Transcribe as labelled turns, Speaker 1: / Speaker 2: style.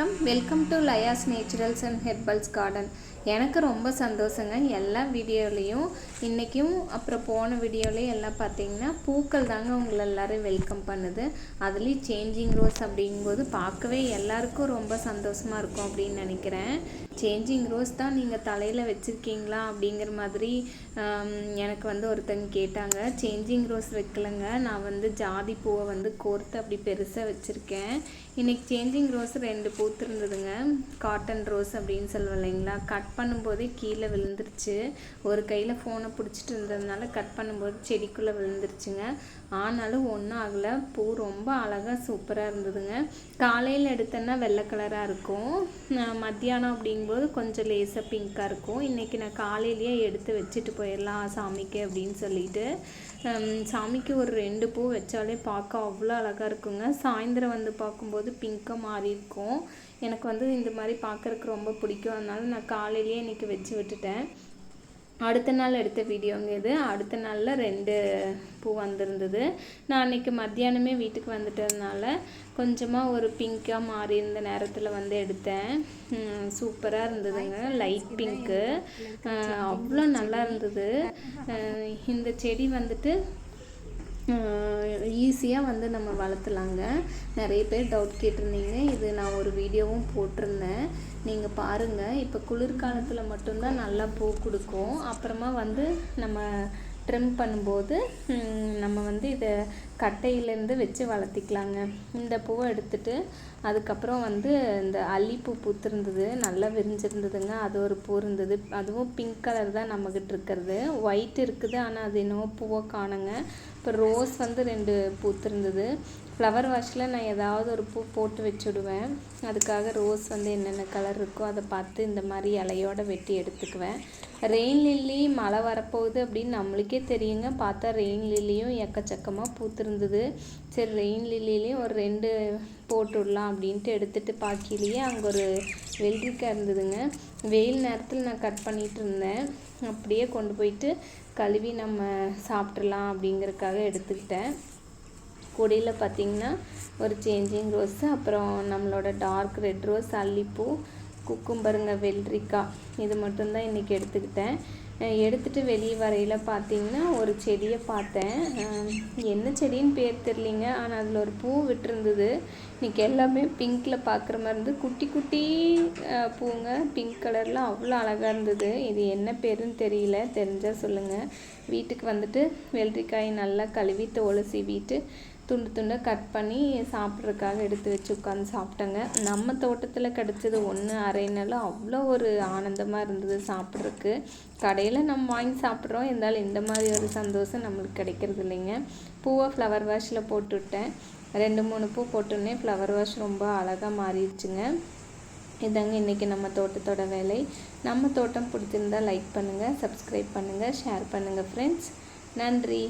Speaker 1: வணக்கம். Welcome to Laya's naturals and herbals garden எனக்கு ரொம்ப சந்தோஷங்க. எல்லா வீடியோலேயும் இன்றைக்கும் அப்புறம் போன வீடியோலையும் எல்லாம் பார்த்தீங்கன்னா பூக்கள் தாங்க உங்களை எல்லோரும் வெல்கம் பண்ணுது. அதுலேயும் சேஞ்சிங் ரோஸ் அப்படிங்கும்போது பார்க்கவே எல்லாருக்கும் ரொம்ப சந்தோஷமாக இருக்கும் அப்படின்னு நினைக்கிறேன். சேஞ்சிங் ரோஸ் தான் நீங்கள் தலையில் வச்சுருக்கீங்களா அப்படிங்கிற மாதிரி எனக்கு வந்து ஒருத்தங்க கேட்டாங்க. சேஞ்சிங் ரோஸ் வைக்கலைங்க. நான் வந்து ஜாதி பூவை வந்து கோர்த்து அப்படி பெருசாக வச்சுருக்கேன். இன்றைக்கி சேஞ்சிங் ரோஸ் ரெண்டு பூ இருந்ததுங்க காட்டன் ரோஸ் அப்படின்னு சொல்லுவோம் இல்லைங்களா? கட் பண்ணும்போதே கீழே விழுந்துருச்சு. ஒரு கையில் ஃபோனை பிடிச்சிட்டு இருந்ததுனால கட் பண்ணும்போது செடிக்குள்ளே விழுந்துருச்சுங்க. ஆனாலும் ஒன்றும் ஆகலை. பூ ரொம்ப அழகாக சூப்பராக இருந்ததுங்க. காலையில் எடுத்தேன்னா வெள்ளை கலராக இருக்கும். மத்தியானம் அப்படிங்கும்போது கொஞ்சம் லேசாக பிங்க்காக இருக்கும். இன்றைக்கி நான் காலையிலேயே எடுத்து வச்சுட்டு போயிடலாம் சாமிக்கு அப்படின்னு சொல்லிட்டு. சாமிக்கு ஒரு ரெண்டு பூ வச்சாலே பார்க்க அவ்வளோ அழகாக இருக்குங்க. சாயந்தரம் வந்து பார்க்கும்போது பிங்க்காக மாறி இருக்கும். எனக்கு வந்து இந்த மாதிரி பார்க்கறதுக்கு ரொம்ப பிடிக்கும். அதனால நான் காலையிலேயே இன்றைக்கி வச்சு விட்டுட்டேன். அடுத்த நாள் எடுத்த வீடியோங்க இது. அடுத்த நாளில் ரெண்டு பூ வந்திருந்தது. நான் அன்றைக்கி மத்தியானமே வீட்டுக்கு வந்துட்டதுனால கொஞ்சமாக ஒரு பிங்க்காக மாறி இருந்த நேரத்தில் வந்து எடுத்தேன். சூப்பராக இருந்ததுங்க. லைட் பிங்க்கு அவ்வளோ நல்லா இருந்தது. இந்த செடி வந்துட்டு ஈஸியாக வந்து நம்ம வளர்த்துலாங்க. நிறைய பேர் டவுட் கேட்டிருந்தீங்க. இது நான் ஒரு வீடியோவும் போட்டிருந்தேன். நீங்கள் பாருங்கள் இப்போ குளிர்காலத்தில் மட்டும்தான் நல்லா பூ கொடுக்கும். அப்புறமா வந்து நம்ம ட்ரிம் பண்ணும்போது நம்ம வந்து இதை கட்டையிலேருந்து வச்சு வளர்த்திக்கலாங்க. இந்த பூவை எடுத்துட்டு அதுக்கப்புறம் வந்து இந்த அல்லிப்பூ பூத்திருந்தது நல்லா விரிஞ்சிருந்ததுங்க. அது ஒரு பூ இருந்தது. அதுவும் பிங்க் கலர் தான் நம்மக்கிட்ட இருக்கிறது. ஒயிட் இருக்குது ஆனால் அது என்னவோ பூவை காணுங்க. இப்போ ரோஸ் வந்து ரெண்டு பூத்திருந்தது. ஃப்ளவர் வாஷில் நான் ஏதாவது ஒரு பூ போட்டு வச்சுடுவேன். அதுக்காக ரோஸ் வந்து என்னென்ன கலர் இருக்கோ அதை பார்த்து இந்த மாதிரி இலையோடு வெட்டி எடுத்துக்குவேன். ரெயின் லில்லி மழை வரப்போகுது அப்படின்னு நம்மளுக்கே தெரியுங்க. பார்த்தா ரெயின் லில்லியும் எக்கச்சக்கமாக பூத்திருந்தது. சரி ரெயின் லில்லிலையும் ஒரு ரெண்டு போட்டு விடலாம் அப்படின்ட்டு எடுத்துட்டு பாக்கிலேயே அங்கே ஒரு வெள்ளரிக்காய் இருந்ததுங்க. வெயில் நேரத்தில் நான் கட் பண்ணிகிட்டு இருந்தேன். அப்படியே கொண்டு போயிட்டு கழுவி நம்ம சாப்பிட்றலாம் அப்படிங்கிறதுக்காக எடுத்துக்கிட்டேன். கொடியில் பார்த்தீங்கன்னா ஒரு சேஞ்சிங் ரோஸு அப்புறம் நம்மளோட டார்க் ரெட் ரோஸ் அல்லிப்பூ குக்கும்பருங்க வெள்ளரிக்காய் இது மட்டும்தான் இன்றைக்கி எடுத்துக்கிட்டேன். எடுத்துகிட்டு எடுத்துட்டு வெளியே வரையில் பார்த்தீங்கன்னா ஒரு செடியை பார்த்தேன். என்ன செடின்னு பேர் தெரியலிங்க ஆனால் அதில் ஒரு பூ விட்டுருந்தது. இன்றைக்கி எல்லாமே பிங்க்கில் பார்க்குற மாதிரி இருந்து குட்டி குட்டி பூங்க பிங்க் கலரில் அவ்வளோ அழகாக இருந்தது. இது என்ன பேருன்னு தெரியல தெரிஞ்சால் சொல்லுங்கள் வீட்டுக்கு வந்துட்டு வெள்ளரிக்காயை நல்லா கழுவி தோலை சீவிட்டு துண்டு துண்டாக கட் பண்ணி சாப்பிட்றதுக்காக எடுத்து வச்சு உட்காந்து சாப்பிட்டேங்க. நம்ம தோட்டத்தில் கிடச்சது ஒன்று அரைனாலும் அவ்வளோ ஒரு ஆனந்தமாக இருந்தது சாப்பிட்றதுக்கு. கடையில் நம்ம வாங்கி சாப்பிட்றோம். இருந்தாலும் இந்த மாதிரி ஒரு சந்தோஷம் நம்மளுக்கு கிடைக்கிறது இல்லைங்க. பூவை ஃப்ளவர் வாஷில் போட்டுவிட்டேன் ரெண்டு மூணு பூ போட்டோன்னே ஃப்ளவர் வாஷ் ரொம்ப அழகாக மாறிடுச்சுங்க. இதாங்க இன்றைக்கி நம்ம தோட்டத்தோட வேலை. நம்ம தோட்டம் பிடிச்சிருந்தா லைக் பண்ணுங்கள் சப்ஸ்கிரைப் பண்ணுங்கள் ஷேர் பண்ணுங்கள் ஃப்ரெண்ட்ஸ் நன்றி.